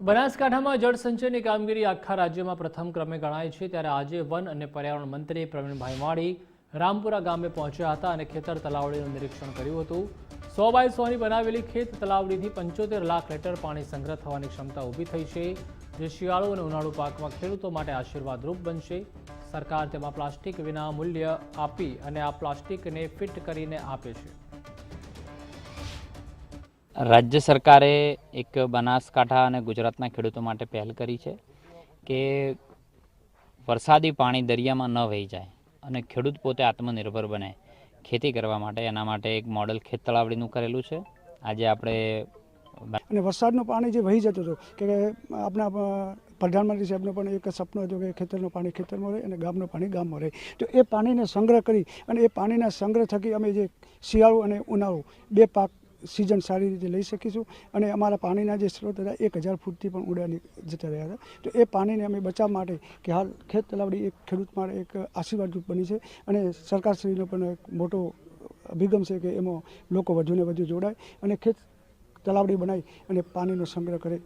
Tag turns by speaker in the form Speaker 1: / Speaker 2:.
Speaker 1: બનાસકાંઠામાં જળ સંચયની કામગીરી આખા રાજ્યમાં પ્રથમ ક્રમે ગણાય છે. ત્યારે આજે વન અને પર્યાવરણ મંત્રી પ્રવીણભાઈ માળી રામપુરા ગામે પહોંચ્યા હતા અને ખેતર તલાવડીનું નિરીક્ષણ કર્યું હતું. સો બાય સોની બનાવેલી ખેત તલાવડીથી પંચોતેર લાખ લીટર પાણી સંગ્રહ થવાની ક્ષમતા ઊભી થઈ છે. જે શિયાળુ અને ઉનાળુ પાકમાં ખેડૂતો માટે આશીર્વાદરૂપ બનશે. સરકાર તેમાં પ્લાસ્ટિક વિના મૂલ્ય આપી અને આ પ્લાસ્ટિકને ફિટ કરીને આપે છે.
Speaker 2: રાજ્ય સરકારે એક બનાસકાંઠા અને ગુજરાતના ખેડૂતો માટે પહેલ કરી છે કે વરસાદી પાણી દરિયામાં ન વહી જાય અને ખેડૂત પોતે આત્મનિર્ભર બને ખેતી કરવા માટે. એના માટે એક મોડલ ખેત તળાવડીનું કરેલું છે. આજે આપણે
Speaker 3: અને વરસાદનું પાણી જે વહી જતું હતું, કે આપણા પ્રધાનમંત્રી સાહેબનું પણ એક સપનું હતું કે ખેતરનું પાણી ખેતરમાં રહે અને ગામનું પાણી ગામમાં રહે. તો એ પાણીને સંગ્રહ કરી અને એ પાણીના સંગ્રહ થકી અમે જે શિયાળું અને ઉનાળું બે પાક સિઝન સારી રીતે લઈ શકીશું. અને અમારા પાણીના જે સ્ત્રોત હતા, એક હજાર ફૂટથી પણ ઉડાની જતા રહ્યા હતા. તો એ પાણીને અમે બચાવવા માટે કે હાલ ખેત તલાવડી એક ખેડૂત માટે એક આશીર્વાદરૂપ બની છે અને સરકારશ્રીનો પણ એક મોટો અભિગમ છે કે એમાં લોકો વધુને વધુ જોડાય અને ખેત તલાવડી બનાવી અને પાણીનો સંગ્રહ કરે.